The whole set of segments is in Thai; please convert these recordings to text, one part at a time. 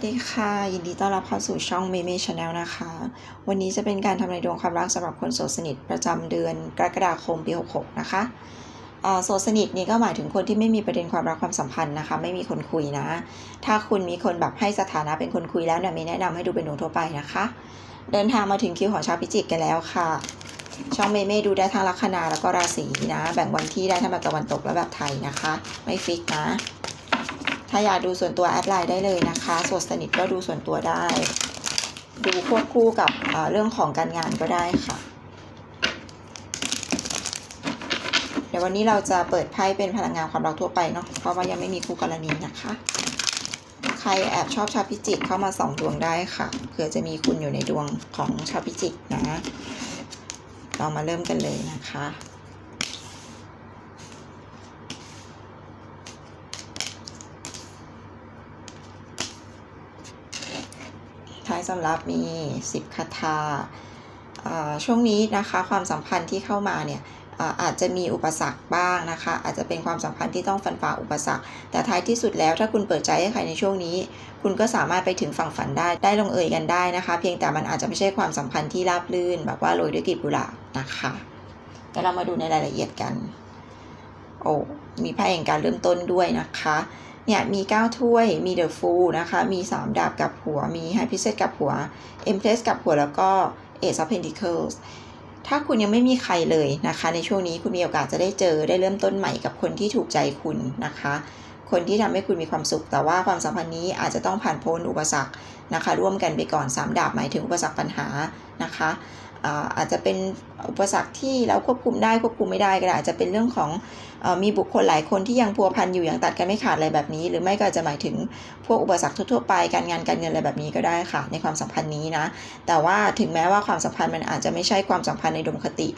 สดีค่ะ ยินดีต้อนรับเข้าสู่ช่องเมเมชาแนลนะคะ วันนี้จะเป็นการทำนายดวงความรักสำหรับคนโสดสนิทประจำเดือนกรกฎาคมปี66นะคะโสดสนิทนี่ก็หมายถึงคนที่ไม่มีประเด็นความรักความสัมพันธ์นะคะ ไม่มีคนคุยนะ ถ้าคุณมีคนแบบให้สถานะเป็นคนคุยแล้วเนี่ยมีแนะนำให้ดูเป็นดวงทั่วไปนะคะ เดินทางมาถึงคิวของชาวพิจิกกันแล้วค่ะ ช่องเมเมดูได้ทั้งลัคนาแล้วก็ราศีนะ แบ่งวันที่ได้ทั้งแบบตะวันตกและแบบไทยนะคะ ไม่ฟิกนะ ถ้าอยากดูส่วนตัวแอดไลน์ได้เลยนะคะ สดสนิทก็ดูส่วนตัวได้ ดูควบคู่กับเรื่องของการงานก็ได้ค่ะ เดี๋ยววันนี้เราจะเปิดไพ่เป็นพลังงานความรักทั่วไปเนาะ เพราะว่ายังไม่มีคู่กรณีนะคะ ใครแอบชอบชาวพิจิกเข้ามาส่องดวงได้ค่ะ เผื่อจะมีคุณอยู่ในดวงของชาวพิจิกนะ เรามาเริ่มกันเลยนะคะ ท้ายสำรับมี 10 คาถาช่วงนี้นะคะความสัมพันธ์ที่เข้ามาเนี่ยอาจจะมีอุปสรรคบ้างนะคะ อาจจะเป็นความสัมพันธ์ที่ต้องฟันฝ่าอุปสรรค แต่ท้ายที่สุดแล้วถ้าคุณเปิดใจให้ใครในช่วงนี้ คุณก็สามารถไปถึงฝั่งฝันได้ได้ลงเอยกันได้นะคะ เพียงแต่มันอาจจะไม่ใช่ความสัมพันธ์ที่ราบรื่น แบบว่าโรยด้วยกลีบกุหลาบนะคะเดี๋ยวเรามาดูในรายละเอียดกัน โอ้มีไพ่แห่งการเริ่มต้นด้วยนะคะ เนี่ยมี 9 ถ้วยมี The Fool นะคะ มี 3 ดาบกับหัวมี High Priestess กับหัว Empress กับหัวแล้วก็ Ace of Pentacles ถ้าคุณยังไม่มีใครเลยนะคะ ในช่วงนี้คุณมีโอกาสจะได้เจอได้เริ่มต้นใหม่กับคนที่ถูกใจคุณนะคะ คนที่ทำให้คุณมีความสุข แต่ว่าความสัมพันธ์นี้อาจจะต้องผ่านพ้นอุปสรรคนะคะ ร่วมกันไปก่อน 3 ดาบหมายถึงอุปสรรคปัญหานะคะ อาจจะเป็นอุปสรรคที่เราควบคุมได้ควบคุมไม่ได้ก็ได้อาจจะเป็นเรื่องของอมีบุคคลหลายคนที่ยังพัวพันอยู่ยังตัดกันไม่ขาดอะไรแบบนี้ หรือไม่ก็จจะหมายถึงพวกอุปสรรคทั่วๆไปการงานการเงินอะไรแบบนี้ก็ได้ค่ะในความสัมพันธ์นี้นะ แต่ว่าถึงแม้ว่าความสัมพันธ์มันอาจจะไม่ใช่ความสัมพันธ์ในดมคติ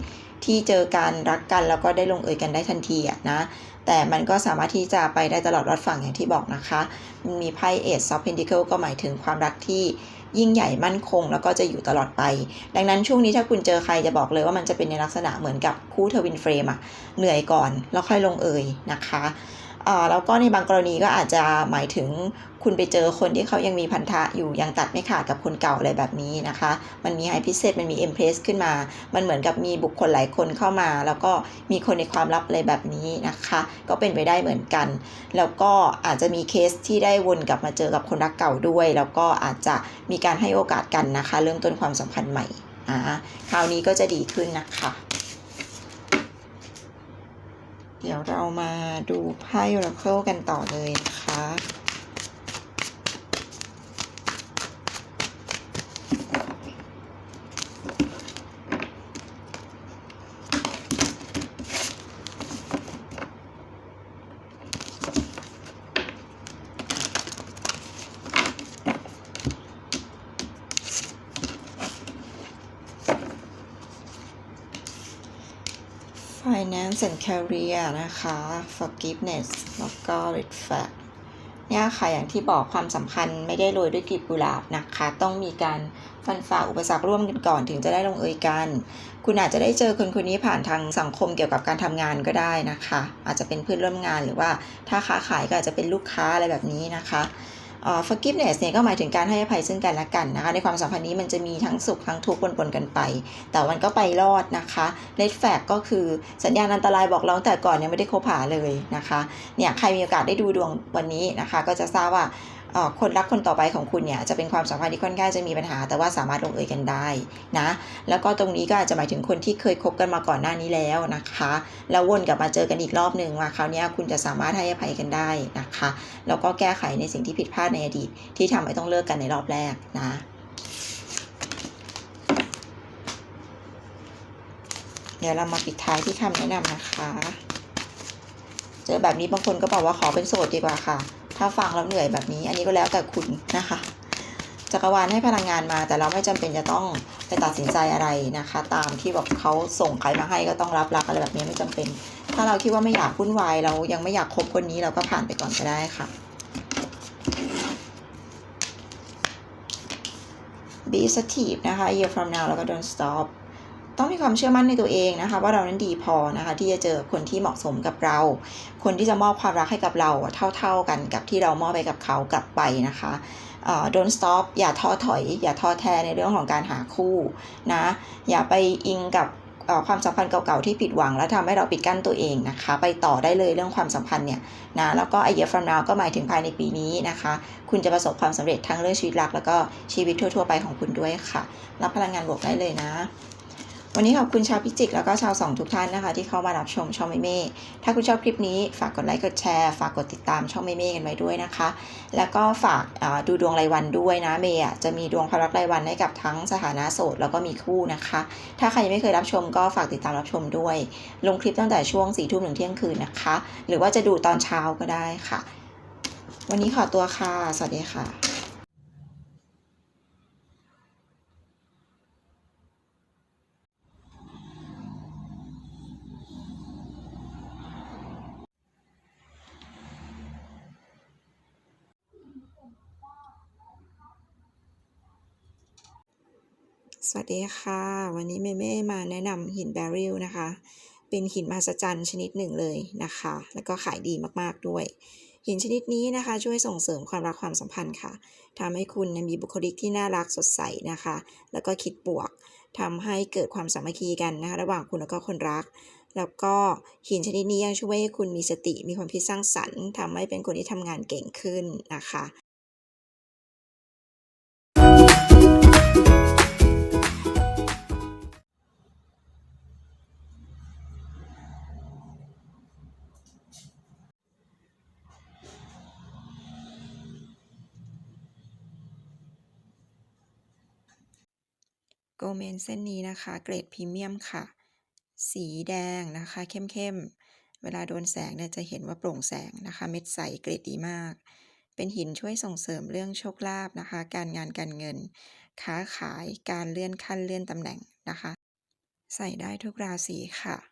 ที่เจอการรักกันแล้วก็ได้ลงเอยกันได้ทันทีอะนะ แต่มันก็สามารถที่จะไปได้ตลอดรอดฝั่งอย่างที่บอกนะคะมันมีไพ่เอ e ซอฟเพนติเคิลก็หมายถึงความรักที่ยิ่งใหญ่มั่นคงแล้วก็จะอยู่ตลอดไป ดังนั้นช่วงนี้ถ้าคุณเจอใครจะบอกเลยว่ามันจะเป็นในลักษณะเหมือนกับคู่เทวินเฟรมอะเหนื่อยก่อนแล้วค่อยลงเอยนะคะ แล้วก็ในบางกรณีก็อาจจะหมายถึงคุณไปเจอคนที่เขายังมีพันธะอยู่ยังตัดไม่ขาดกับคนเก่าอะไรแบบนี้นะคะ มันมีไฮพิเศษมันมีเอ็มเพรสขึ้นมา มันเหมือนกับมีบุคคลหลายคนเข้ามา แล้วก็มีคนในความลับอะไรแบบนี้นะคะ ก็เป็นไปได้เหมือนกัน แล้วก็อาจจะมีเคสที่ได้วนกลับมาเจอกับคนรักเก่าด้วย แล้วก็อาจจะมีการให้โอกาสกันนะคะ เริ่มต้นความสัมพันธ์ใหม่อ่าคราวนี้ก็จะดีขึ้นนะคะ เดี๋ยวเรามาดูไพ่ราเคิลกันต่อเลยนะคะ Finance and Career นะคะ Forgiveness แล้วก็ Red Flag เนี่ยค่ะอย่างที่บอกความสัมพันธ์ไม่ได้โรยด้วยกลีบกุหลาบนะคะ ต้องมีการฟันฝ่าอุปสรรคร่วมกันก่อนถึงจะได้ลงเอยกัน คุณอาจจะได้เจอคนคนนี้ผ่านทางสังคมเกี่ยวกับการทำงานก็ได้นะคะ อาจจะเป็นเพื่อนร่วมงานหรือว่าถ้าค้าขายก็อาจจะเป็นลูกค้าอะไรแบบนี้นะคะ forgiveness เนี่ยก็หมายถึงการให้อภัยซึ่งกันและกันนะคะ ในความสัมพันธ์นี้มันจะมีทั้งสุขทั้งทุกข์ปนๆกันไป แต่มันก็ไปรอดนะคะ red flag ก็คือสัญญาณอันตรายบอกเราตั้งแต่ก่อนยังไม่ได้คบหาเลยนะคะ เนี่ยใครมีโอกาสได้ดูดวงวันนี้นะคะ ก็จะทราบว่า คนรักคนต่อไปของคุณเนี่ยจะเป็นความสัมพันธ์ที่ค่อนข้างจะมีปัญหา แต่ว่าสามารถลงเอยกันได้นะแล้วก็ตรงนี้ก็อาจจะหมายถึงคนที่เคยคบกันมาก่อนหน้านี้แล้วนะคะ แล้ววนกลับมาเจอกันอีกรอบหนึ่งว่าคราวนี้คุณจะสามารถให้อภัยกันได้นะคะแล้วก็แก้ไขในสิ่งที่ผิดพลาดในอดีต ที่ทำให้ต้องเลิกกันในรอบแรกนะเดี๋ยวเรามาปิดท้ายที่คำแนะนำนะคะ เจอแบบนี้บางคนก็บอกว่าขอเป็นโสดดีกว่าค่ะ ถ้าฟังแล้วเหนื่อยแบบนี้ อันนี้ก็แล้วแต่คุณนะคะจักรวาลให้พลังงานมา แต่เราไม่จำเป็นจะต้องไปตัดสินใจอะไรนะคะ ตามที่แบบเขาส่งใครมาให้ก็ต้องรับรักอะไรแบบนี้ไม่จำเป็น ถ้าเราคิดว่าไม่อยากวุ่นวายเรายังไม่อยากคบคนนี้เราก็ผ่านไปก่อนก็ได้ค่ะ be assertive นะคะ year from now แล้วก็ don't stop ต้องมีความเชื่อมั่นในตัวเองนะคะ ว่าเรานั้นดีพอนะคะ ที่จะเจอคนที่เหมาะสมกับเรา คนที่จะมอบความรักให้กับเราเท่า ๆกันกับที่เรามอบไปกับเขากลับไปนะคะเอ่อ don't stop อย่าท้อถอย อย่าท้อแท้ในเรื่องของการหาคู่นะ อย่าไปอิงกับความสัมพันธ์เก่าๆที่ผิดหวัง แล้วทำให้เราปิดกั้นตัวเองนะคะ ไปต่อได้เลยเรื่องความสัมพันธ์เนี่ยนะแล้วก็ a year from now ก็หมายถึงภายในปีนี้นะคะ คุณจะประสบความสำเร็จทั้งเรื่องชีวิตรัก แล้วก็ชีวิตทั่วๆไปของคุณด้วยค่ะ รับพลังงานบวกได้เลยนะ วันนี้ขอบคุณชาวพิจิก แล้วก็ชาวสองทุกท่านนะคะ ที่เข้ามารับชมช่องเมเม่ถ้าคุณชอบคลิปนี้ฝากกดไลค์กดแชร์ฝากกดติดตามช่องเมเม่กันไว้ด้วยนะคะ แล้วก็ฝากดูดวงรายวันด้วยนะเมย์จะมีดวงความรักรายวันให้กับทั้งสถานะโสดแล้วก็มีคู่นะคะ ถ้าใครยังไม่เคยรับชมก็ฝากติดตามรับชมด้วย ลงคลิปตั้งแต่ช่วงสี่ทุ่มถึงเที่ยงคืนนะคะ หรือว่าจะดูตอนเช้าก็ได้ค่ะ วันนี้ขอตัวค่ะ สวัสดีค่ะ สวัสดีค่ะ วันนี้เมเม่มาแนะนำหินแบริลนะคะ เป็นหินมหัศจรรย์ชนิดหนึ่งเลยนะคะ แล้วก็ขายดีมากๆด้วย หินชนิดนี้นะคะ ช่วยส่งเสริมความรักความสัมพันธ์ค่ะทำให้คุณมีบุคลิกที่น่ารักสดใสนะคะ แล้วก็คิดบวกทำให้เกิดความสามัคคีกันนะคะ ระหว่างคุณแล้วก็คนรัก แล้วก็หินชนิดนี้ยังช่วยให้คุณมีสติมีความคิดสร้างสรรค์ทำให้เป็นคนที่ทำงานเก่งขึ้นนะคะ โกลเมนเส้นนี้นะคะ เกรดพรีเมียมค่ะ สีแดงนะคะ เข้มๆ เวลาโดนแสงเนี่ยจะเห็นว่าโปร่งแสงนะคะ เม็ดใสเกรดดีมาก เป็นหินช่วยส่งเสริมเรื่องโชคลาภนะคะ การงานการเงิน ค้าขายการเลื่อนขั้นเลื่อนตำแหน่งนะคะ ใส่ได้ทุกราศีค่ะ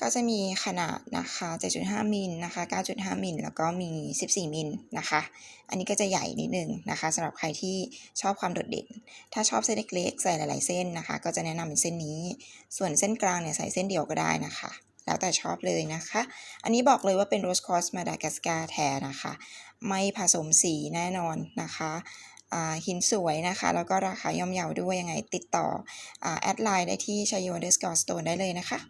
ก็จะมีขนาดนะคะ 7.5 มิลนะคะ 9.5 มิล แล้วก็มี 14 มิลนะคะ อันนี้ก็จะใหญ่นิดนึงนะคะสำหรับใครที่ชอบความโดดเด่น ถ้าชอบเส้นเล็กๆ ใส่หลายๆเส้นนะคะ ก็จะแนะนำเป็นเส้นนี้ ส่วนเส้นกลางเนี่ยใส่เส้นเดียวก็ได้นะคะ แล้วแต่ชอบเลยนะคะ อันนี้บอกเลยว่าเป็นโรสคอสมาดากัสการ์แท้นะคะ ไม่ผสมสีแน่นอนนะคะหินสวยนะคะ แล้วก็ราคาย่อมเยาด้วยยังไงติดต่อแอดไลน์ได้ที่ชายโยเดสกอร์สโตนได้เลยนะคะ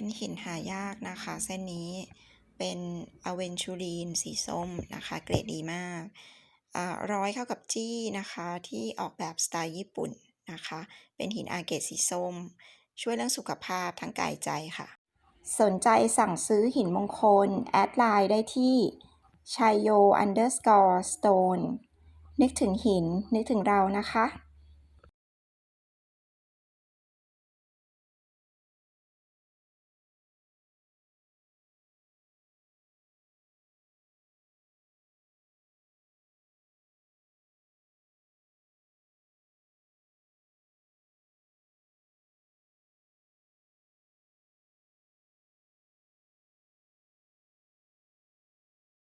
เป็นหินหายากนะคะ เส้นนี้เป็นอเวนชูรีนสีส้มนะคะ เกรดดีมากอ่าร้อยเข้ากับจี้นะคะที่ออกแบบสไตล์ญี่ปุ่นนะคะ เป็นหินอาเกตสีส้ม ช่วยเรื่องสุขภาพทั้งกายใจค่ะ สนใจสั่งซื้อหินมงคล แอดไลน์ได้ที่ชัยโย underscore stone นึกถึงหินนึกถึงเรานะคะ